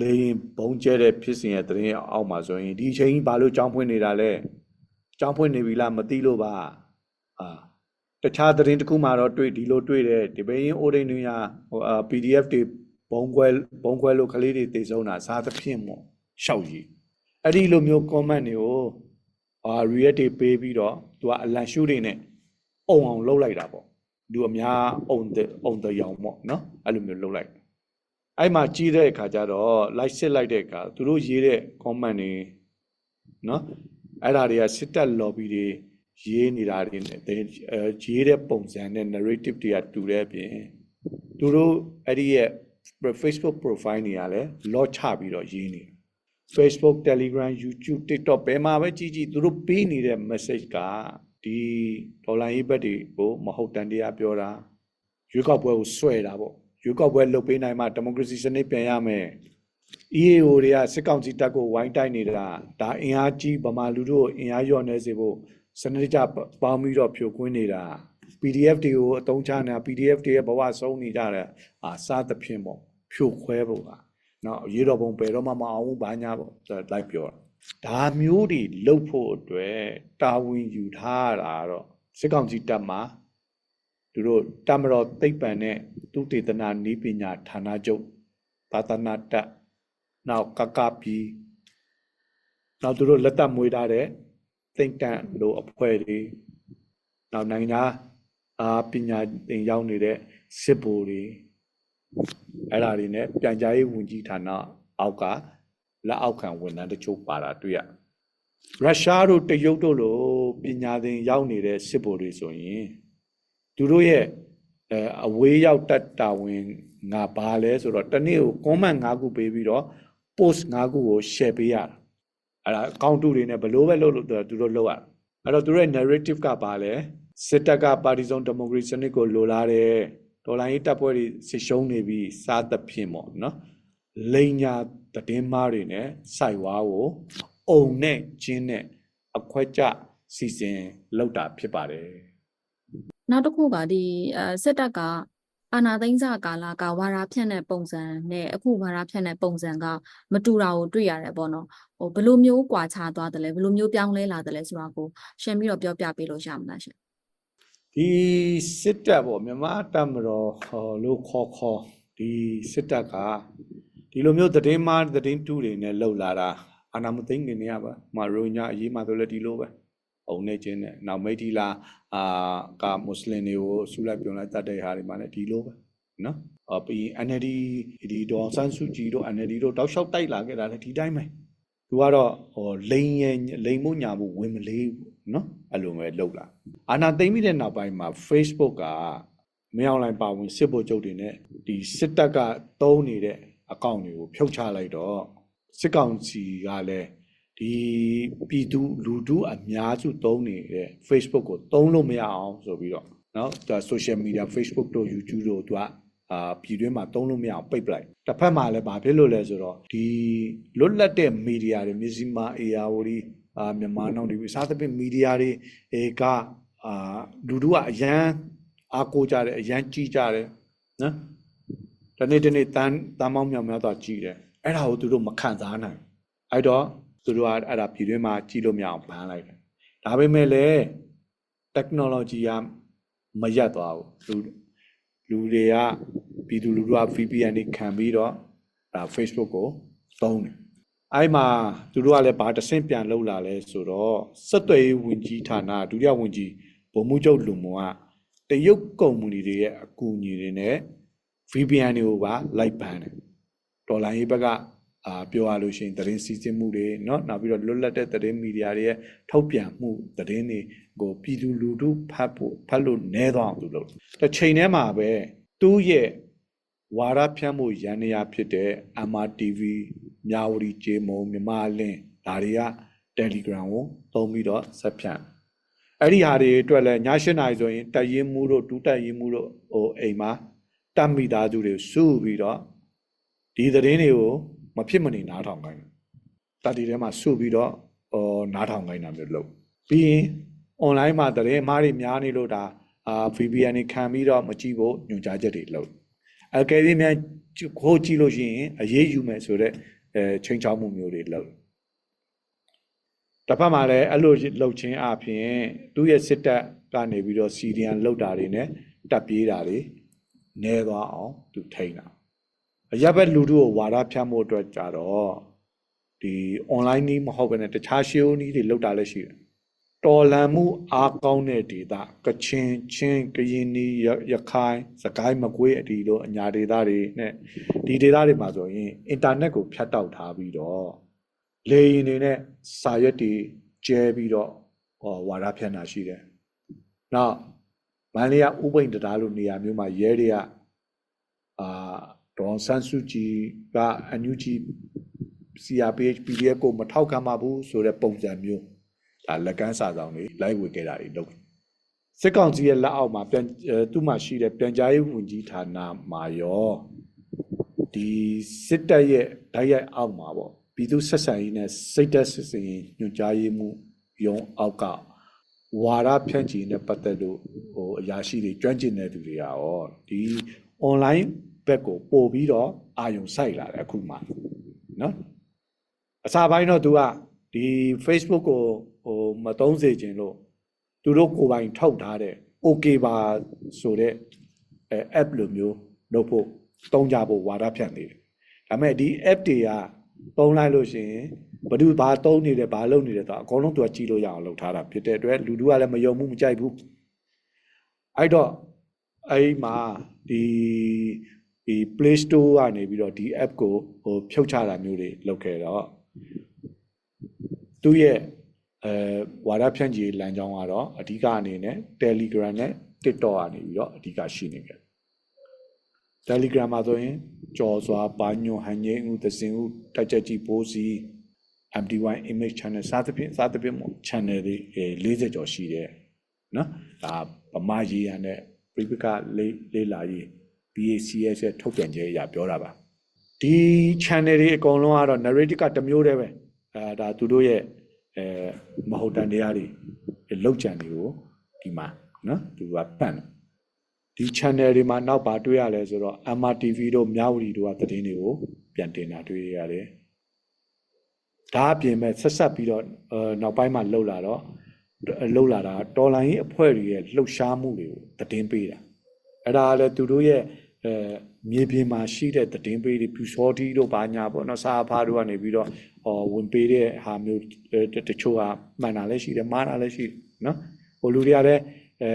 လေရင်ဘုံကျဲတဲ့ဖြစ်စဉ်ရဲ့သတင်းအောက်မှာဆိုရင်ဒီအချိန်ကြီးဘာလို့ကြောင်းဖွင့်နေတာလဲကြောင်းဖွင့်နေပြီလားမသိလို့ပါအာ တခြားသတင်းတစ်ခုမှတော့တွေ့ဒီလိုတွေ့တယ်ဒီဘင်းအိုးဒိန်တွင်ရဟိုအာ PDF တွေဘုံခွဲဘုံခွဲလို့ကလေးတွေတည်ဆုံးတာစားသဖြင့်မို့ရှောက်ကြီးအဲ့ဒီလိုမျိုး comment တွေကိုအာ react တွေပေးပြီးတော့သူကအလန်ရှုတွေနဲ့အုံအောင်လှုပ်လိုက်တာပေါ့လူအများအုံတဲ့အုံတရောင်ပေါ့နော်အဲ့လိုမျိုးလှုပ်လိုက်အဲ့မှာကြီးတဲ့အခါကျတော့ like စစ်လိုက်တဲ့အခါသူတို့ရေးတဲ့ comment တွေနော်အဲ့ဒါတွေကစစ်တပ် lobby တွေ ရေးနေတာတွေနဲ့အဲရေးတဲ့ပုံစံနဲ့ narrative တွေကတူတဲ့အပြင်သူတို့အဲ့ဒီရဲ့ Facebook profile တွေကလည်း launch ချပြီးတော့ရေးနေတယ် Facebook Telegram YouTube TikTok ဘယ်မှာပဲကြည့်ကြည့်သူတို့ပေးနေတဲ့ message ကဒီဒေါ်လာရေးဘက်တွေကိုမဟုတ်တန်တရားပြောတာရွေးကောက်ပွဲကိုဆွဲတာပေါ့ရွေးကောက်ပွဲလုပ်ပေးနိုင်မှဒီမိုကရေစီစနစ်ပြန်ရမယ် EAO တွေကစစ်ကောင်စီတပ်ကိုဝိုင်းတိုက်နေတာဒါအင်အားကြီးဗမာလူတို့အင်အားလျော့နေစေဖို့ စနစ်တကျပေါင်းပြီးတော့ဖြိုခွင်းနေတာ PDF တွေကိုအတုံးချနေတာ PDF တွေရဲ့ဘဝဆုံးနေကြတယ်အာစားသဖြင့်ပေါ့ဖြိုခွဲဖို့ပါနော်ရေတော်ပုံဘယ်တော့မှမအောင်ဘူးဘာညာပေါ့လိုက်ပြောတာဒါမျိုးတွေလှုပ်ဖို့အတွက်တာဝန်ယူထားတာတော့စစ်ကောင်စီတပ်မှာသူတို့တမတော်သိပ္ပံနဲ့သူတေသနာနီးပညာဌာနချုပ်သာသနာတပ်နောက်ကကပီနောက်သူတို့လက်သက်မွေးထားတဲ့ think tank တို့အဖွဲ့တွေနောက်နိုင်ငံအာပညာသင်ရောက်နေတဲ့စစ်ဗိုလ်တွေအဲ့ဒါတွေနဲ့ပြန်ကြားရေးဝန်ကြီးဌာနအောက်ကလက်အောက်ခံဝန်ထမ်းတချို့ပါတာတွေ့ရရုရှားတို့တရုတ်တို့လိုပညာသင်ရောက်နေတဲ့စစ်ဗိုလ်တွေဆိုရင်သူတို့ရဲ့အဲအဝေးရောက်တက်တာဝန်ငါဘာလဲဆိုတော့တနေ့ကို comment 5ခုပေးပြီးတော့ post 5ခုကို share ပေးရတာ အဲ့ဒါအကောင့်တူတွေနဲ့ဘလို့ပဲလုပ်လို့သူတို့လုပ်ရတာအဲ့တော့သူတို့ရဲ့ narrative ကဘာလဲစစ်တပ်ကပါတီစုံဒီမိုကရေစီစနစ်ကိုလိုလားတယ်ဒေါ်လာရေးတပ်ဖွဲ့တွေဆစ်ရှုံးနေပြီးစားသဖြင့်ပေါ့နော်လိန်ညာတည်င်းမားတွေနဲ့စိုက်ဝါးကိုအုံနဲ့ကျင်းနဲ့အခွက်ကြစီစဉ်လောက်တာဖြစ်ပါတယ်နောက်တစ်ခုကဒီအဲစစ်တပ်က အာဏာသိမ်းစကာလကဝါဒဖြန့်တဲ့ပုံစံနဲ့အခုဝါဒဖြန့်တဲ့ပုံစံကမတူတာကိုတွေ့ရတယ်ပေါ့နော်ဟိုဘယ်လိုမျိုးကွာခြားသွားတယ်လဲဘယ်လိုမျိုးပြောင်းလဲလာတယ်လဲဆိုတာကိုရှင်းပြီးတော့ပြောပြပေးလို့ရမလားရှင်ဒီစစ်တပ်ပေါ့မြန်မာတပ်မတော်ဟောလို့ခေါ်ခေါ်ဒီစစ်တပ်ကဒီလိုမျိုးသတင်းမှားသတင်းတူးတွေနဲ့လှုပ်လာတာအာနာမသိငင်နေရပါမရိုညာအရေးမှဆိုလည်းဒီလိုပဲ အုံနေချင်းနဲ့နောက်မိတ်တီလာအာကမွတ်စလင်တွေကိုဆူလိုက်ပြုံလိုက်တတ်တဲ့ဟာတွေမှလည်းဒီလိုပဲနော်အပြီး NLD ဒီဒေါ်ဆန်းစုကြည်တို့ NLD တို့တောက်လျှောက်တိုက်လာခဲ့တာလည်းဒီတိုင်းပဲသူကတော့ဟောလိန်ရဲ့လိန်မှုညာမှုဝင်မလေးဘူးနော်အဲ့လိုပဲလှုပ်လာအာနာသိမ့်ပြီးတဲ့နောက်ပိုင်းမှာ Facebook ကမင်းအောင်လိုင်းပါဝင်စစ်ဗိုလ်ချုပ်တွေနဲ့ဒီစစ်တပ်ကတုံးနေတဲ့အကောင့်တွေကိုဖြုတ်ချလိုက်တော့စစ်ကောင်စီကလည်း ဒီပြည်သူလူထုအများစုသုံးနေတဲ့ Facebook ကိုသုံးလို့မရအောင်ဆိုပြီးတော့နော်သူက social media Facebook တို့ YouTube တို့သူကအာပြည်တွင်းမှာသုံးလို့မရအောင်ပိတ်ပလိုက်တစ်ဖက်မှာလည်းဘာဖြစ်လို့လဲဆိုတော့ဒီလွတ်လပ်တဲ့မီဒီယာတွေမြစီမာအေယာဝတီအာမြန်မာနောက်ဒီအစားသဖြင့်မီဒီယာတွေအေကအာလူတို့ကအရန်အားကိုကြတယ်အရန်ကြီးကြတယ်နော်တနေ့တနေ့တန်းတန်းမောင်းမြောင်များတော့ကြီးတယ်အဲ့ဒါကိုသူတို့မခံစားနိုင်အဲ့တော့ သူတို့ကအဲ့ဒါပြည်တွင်းမှာကြီးလို့မရအောင်ဘန်းလိုက်တယ်ဒါပေမဲ့လည်း technology ကမရက်သွားဘူးလူလူတွေကပြည်သူလူထုက VPN တွေခံပြီးတော့ဒါ Facebook ကိုသုံးတယ်အဲ့မှာသူတို့ကလည်းဘာတဆင့်ပြန်လုပ်လာလဲဆိုတော့စက်သွယ်ရေးဝန်ကြီးဌာနဒုတိယဝန်ကြီးဗိုလ်မှူးချုပ်လူမွန်ကတရုတ်ကုမ္ပဏီတွေရဲ့အကူအညီတွေနဲ့ VPN တွေကိုပါလိုက်ပန်းတယ်ဒေါ်လာရေးဘက်က အာပြောရလို့ရှိရင်သတင်းစီစဉ်မှုတွေเนาะနောက်ပြီးတော့လွတ်လပ်တဲ့သတင်းမီဒီယာတွေရဲ့ထုတ်ပြန်မှုသတင်းတွေကိုပြည်သူလူထုဖတ်ဖို့ဖတ်လို့နဲသွားအောင်သူလုပ်တယ်တစ်ချိန်တည်းမှာပဲသူ့ရဲ့ဝါရဖြန့်မှုရန်နေရဖြစ်တဲ့ MRTV မြဝတီကျေမုံမြမလင်းဒါတွေက Telegram ကိုသုံးပြီးတော့ဆက်ဖြန့်အဲ့ဒီဟာတွေအတွက်လည်းည၈နာရီဆိုရင်တက်ရင်မှုတို့ဒူးတက်ရင်မှုတို့ဟိုအိမ်မှာတက်မိသားစုတွေစုပြီးတော့ဒီသတင်းတွေကို မဖြစ်မနေနားထောင်ခိုင်းတယ်တတိထဲမှာစုပြီးတော့ဟောနားထောင်ခိုင်းတာမျိုးလုပ်ပြီးရင် online မှာသတင်းအမှားတွေများနေလို့ဒါအာ VPN တွေခံပြီးတော့မကြည့်ဖို့ညွှန်ကြားချက်တွေလုပ်အကယ်၍များခိုးကြည့်လို့ရှိရင်အရေးယူမယ်ဆိုတော့အဲချိန်ချောက်မှုမျိုးတွေလုပ်တစ်ဖက်မှာလည်းအဲ့လိုလှုပ်ချင်းအပြင်သူ့ရဲ့စစ်တပ်ကနေပြီးတော့စီရီယန်လှုပ်တာတွေနဲ့တပ်ပြေးတာတွေနဲသွားအောင်သူထိန်းတာအ ရက်ဘက်လူထုကိုဝါဒဖြန့်မှုအတွက်ကြတော့ဒီ online နည်းမဟုတ်ဘဲနဲ့တခြားရှေးဦးနည်းတွေလှုပ်တာလည်းရှိတယ်တော်လန်မှုအားကောင်းတဲ့ဒေသကချင်ချင်းကရင်နီရရခိုင်စကိုင်းမကွေးအတီတို့အညာဒေသတွေနဲ့ဒီဒေသတွေမှာဆိုရင်အင်တာနက်ကိုဖြတ်တောက်ထားပြီးတော့လေရင်တွေနဲ့စာရွက်တွေကျဲပြီးတော့ဟောဝါဒဖြန့်တာရှိတယ်။နောက်မန္တလေးကဥပိန်တရားလိုနေရာမျိုးမှာရဲတွေကအာ ဒေါန်ဆန်းစုကြည်ကအန်ယူဂျီ CRPH PDF ကိုမထောက်ခံပါဘူးဆိုတဲ့ပုံစံမျိုးဒါလက်ကမ်းစာဆောင်တွေလိုက်ဝေခဲ့တာတွေလုပ်စစ်ကောင်စီရဲ့လက်အောက်မှာပြန်သူ့မှာရှိတဲ့ပြန်ကြားရေးဝန်ကြီးဌာနမှာရောဒီစစ်တပ်ရဲ့ဓာတ်ရိုက်အောက်မှာပေါ့ပြည်သူဆက်ဆံရေးနဲ့စိတ်သက်စစ်စင်ညွှန်ကြားရေးမှုရုံးအောက်ကဝါရဖြန့်ချီနဲ့ပတ်သက်လို့ဟိုအရာရှိတွေကျွမ်းကျင်တဲ့သူတွေကရောဒီ online ဘက်ကိုပို့ပြီးတော့အာယုံစိုက်လာတယ်အခုမှနော်အစာပိုင်းတော့ तू ကဒီ Facebook ကိုဟိုမသုံးစေခြင်းလို့သူတို့ကိုယ်ပိုင်ထုတ်ထားတဲ့ OK ပါဆိုတဲ့အဲ app လိုမျိုးလုပ်ဖို့တုံးကြဖို့ဝါဒဖြန့်နေတယ်ဒါပေမဲ့ဒီ app တွေက သုံးလိုက်လို့ရှိရင်ဘ누구ဘာသုံးနေတယ်ဘာလုပ်နေတယ်ဆိုတော့အကုန်လုံးသူကကြည့်လို့ရအောင်လုပ်ထားတာဖြစ်တဲ့အတွက်လူတို့ကလည်းမယုံမှုမကြိုက်ဘူးအဲ့တော့အဲ့မှာဒီ ဒီ Play Store ကနေပြီးတော့ဒီ app ကိုဟိုဖြုတ်ချတာမျိုးတွေလုပ်ခဲ့တော့သူ့ရဲ့အဲဝါဒဖြန့်ချီလမ်းကြောင်းကတော့အဓိကအနေနဲ့ Telegram နဲ့ TikTok ကနေပြီးတော့အဓိကရှိနေကြတယ် Telegram မှာဆိုရင်ကြော်စွာပါညွန်ဟန်ငိမ့်ဦးသစင်ဦးတက်ချက်ကြီးပိုးစီ MD1 image channel စသဖြင့်စသဖြင့် channel တွေ40ကျော်ရှိတယ်နော်ဒါဗမာရေးရနဲ့ပြိပကလေးလေးလာရေး BACS ရဲ့ထုတ်ပြန်ချက်အရပြောတာပါဒီ channel တွေအကုန်လုံးကတော့ narrative ကတစ်မျိုးတည်းပဲအဲဒါသူတို့ရဲ့အဲမဟုတ်တန်တရားတွေလောက်ကြံတွေကိုဒီမှာနော်သူကပတ်တယ်ဒီ channel တွေမှာနောက်ပါတွေ့ရလဲဆိုတော့ MRTV တို့မြဝတီတို့ကသတင်းတွေကိုပြန်တင်တာတွေ့ရတယ်ဒါအပြင်မဲ့ဆက်ဆက်ပြီးတော့အဲနောက်ပိုင်းမှာလှုပ်လာတော့လှုပ်လာတာတော်လိုင်းရေးအဖွဲ့တွေရဲ့လှုပ်ရှားမှုတွေကိုသတင်းပေးတာအဲ့ဒါကလည်းသူတို့ရဲ့ အဲမြေပြင်မှာရှိတဲ့သတင်းပေးတွေဖြူစောတီတို့ဘာညာပေါ့နော်စာဖားတို့ကနေပြီးတော့ဟောဝင်ပေးတဲ့ဟာမျိုးတချို့ကမှန်တာလည်းရှိတယ်မှားတာလည်းရှိတယ်နော်ဟိုလူတွေကလည်းအဲ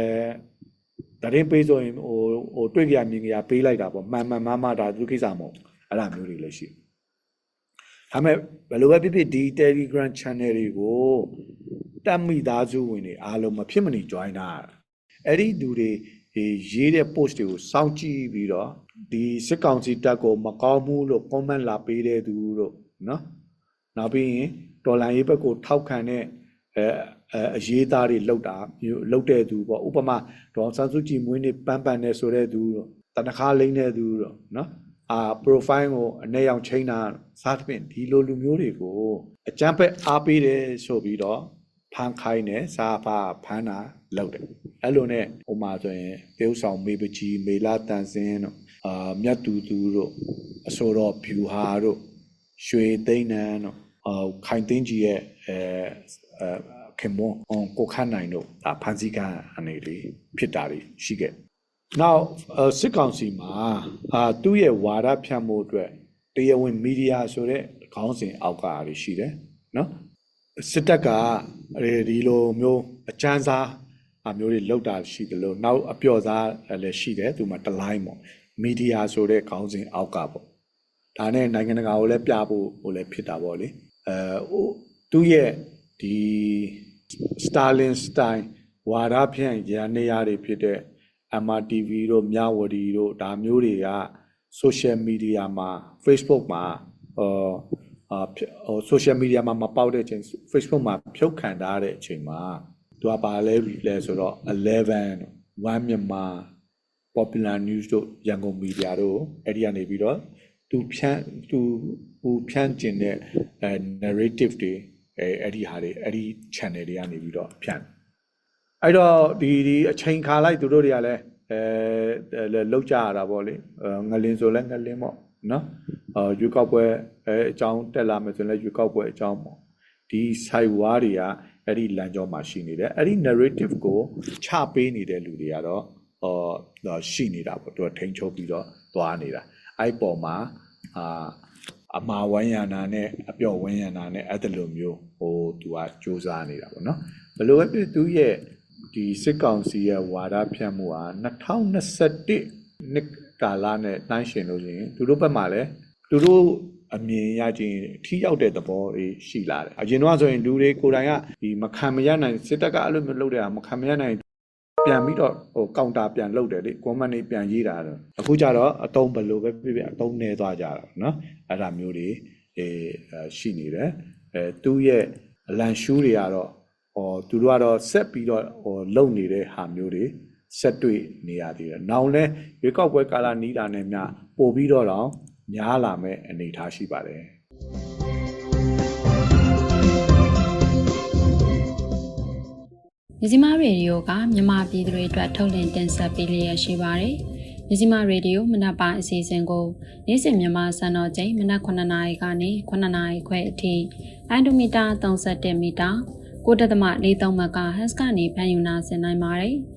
သတင်းပေးဆိုရင်ဟိုဟိုတွေ့ကြမြင်ကြပေးလိုက်တာပေါ့မှန်မှန်မှားမှားဒါသူကိစ္စမဟုတ်အဲ့လိုမျိုးတွေလည်းရှိဒါပေမဲ့ဘယ်လိုပဲဖြစ်ဖြစ်ဒီ Telegram channel တွေကိုတက်မိသားစုဝင်တွေအားလုံးမဖြစ်မနေ join တာအဲ့ဒီသူတွေ ရေးတဲ့ post တွေကိုစောင့်ကြည့်ပြီးတော့ဒီစစ်ကောင်စီတပ်ကိုမကောင်းဘူးလို့ comment လာပေးတဲ့သူတို့နော်နောက်ပြီးရင်ဒေါ်လာရေးဘက်ကိုထောက်ခံတဲ့အဲအရေးသားတွေလောက်တာမျိုးလောက်တဲ့သူပေါ့ဥပမာဒေါ်ဆန်းစုကြည်မွေးနေ့ပန်းပန်းနေဆိုတဲ့သူတို့တနခါလိမ့်တဲ့သူတို့နော်အာ profile ကိုအနေအောင်ချိန်တာစားသဖြင့်ဒီလိုလူမျိုးတွေကိုအကြမ်းဖက်အားပေးတယ်ဆိုပြီးတော့ ဖန်ခိုင်းတယ်စာဖာဖမ်းတာလောက်တယ်အဲ့လိုနဲ့ဟိုမှာဆိုရင်တေဥဆောင်မေပကြီးမေလာတန်စင်းတို့အာမြတ်တူတူတို့အစောတော့ဖြူဟာတို့ရွှေသိန်းနန်းတို့အာခိုင်သိန်းကြီးရဲ့အဲအဲခင်မွန်ကိုခန့်နိုင်တို့ဒါဖန်စီကန်အနေတွေဖြစ်တာတွေရှိခဲ့နောက်စစ်ကောင်စီမှာအာသူ့ရဲ့ဝါဒဖြန့်မှုအတွက်တရားဝင်မီဒီယာဆိုတဲ့ခေါင်းစဉ်အောက်ကအားရှိတယ်နော် စစ်တပ်ကဒီလိုမျိုးအကျန်းစားအမျိုးတွေလောက်တာရှိတယ်လို့နောက်အပြော့စားလည်းရှိတယ်သူမှတလိုင်းပေါ့မီဒီယာဆိုတဲ့ခေါင်းစဉ်အောက်ကပေါ့ဒါနဲ့နိုင်ငံတကာကိုလည်းပြဖို့ဟိုလည်းဖြစ်တာပေါ့လေအဲဟိုသူ့ရဲ့ဒီ Stalin style ဝါဒဖြန့်ရန်နေရတွေဖြစ်တဲ့ MRTV တို့မြဝတီတို့ဒါမျိုးတွေက social media မှာ Facebook မှာဟို အာဟို social media မှာမပေါက်တဲ့အချိန် Facebook မှာဖြုတ်ခံထားတဲ့အချိန်မှာသူကပါလဲလဲဆိုတော့11 1မြန်မာ popular news တို့ရန်ကုန်မီဒီယာတို့အဲ့ဒီကနေပြီးတော့သူဖြန့်သူဟိုဖြန့်ကျင်တဲ့အဲ narrative တွေအဲအဲ့ဒီဟာတွေအဲ့ဒီ channel တွေကနေပြီးတော့ဖြန့်အဲ့တော့ဒီဒီအချိန်ခါလိုက်သူတို့တွေကလည်းအဲလောက်ကြရတာပေါ့လေငလင်းဆိုလဲငလင်းပေါ့ နော်အာရွေးကောက်ပွဲအဲအကြောင်းတက်လာမယ်ဆိုရင်လည်းရွေးကောက်ပွဲအကြောင်းပေါ့ဒီ site war တွေကအဲ့ဒီလမ်းကြောမှာရှိနေတယ်အဲ့ဒီ narrative ကိုချပေးနေတဲ့လူတွေကတော့အော်ရှိနေတာပေါ့သူကထိန်ချုပ်ပြီးတော့သွားနေတာအဲ့ပေါ်မှာအာအမာဝမ်းရနာနဲ့အပြော့ဝမ်းရနာနဲ့အဲ့ဒါလိုမျိုးဟိုသူကစူးစမ်းနေတာပေါ့နော်ဘယ်လိုပဲဖြစ်သူရဲ့ဒီစစ်ကောင်စီရဲ့ဝါဒဖြန့်မှုဟာ2021နှစ် ကာလနဲ့နှိုင်းယှဉ်လို့ရှိရင်သူတို့ဘက်မှာလည်းသူတို့အမြင်ရခြင်းထိရောက်တဲ့သဘောတွေရှိလာတယ်အရင်တော့ဆိုရင်လူတွေကိုယ်တိုင်ကဒီမခံမရနိုင်စစ်တပ်ကအဲ့လိုမျိုးလုပ်တဲ့ဟာမခံမရနိုင်ပြန်ပြီးတော့ဟိုကောင်တာပြန်လုပ်တယ်လေကွန်မန့်တွေပြန်ရေးတာတော့အခုကျတော့အတုံးဘလို့ပဲပြပြအတုံးနေသွားကြတာเนาะအဲ့ဒါမျိုးတွေအဲရှိနေတယ်အဲသူ့ရဲ့အလန်ရှူးတွေကတော့ဟောသူတို့ကတော့ဆက်ပြီးတော့ဟောလုံနေတဲ့ဟာမျိုးတွေ ဆက်တွေ့နေရသေးတယ်။နောင်လဲရွေးကောက်ပွဲကာလနီးတာနဲ့များပို့ပြီးတော့တော့များလာမဲ့အနေအထားရှိပါတယ်။မြစီမရေဒီယိုကမြန်မာပြည်သူတွေအတွက်ထုတ်လွှင့်တင်ဆက်ပေးလျက်ရှိပါတယ်။မြစီမရေဒီယိုမနက်ပိုင်းအစီအစဉ်ကိုနေ့စဉ်မြန်မာစံတော်ချိန်မနက်9:00နာရီကနေ9:00နာရီခွဲအထိအန်ဒိုမီတာ31မီတာ9.43မကဟတ်စ်ကနေဖန်ယူနာဆင်နိုင်ပါတယ်။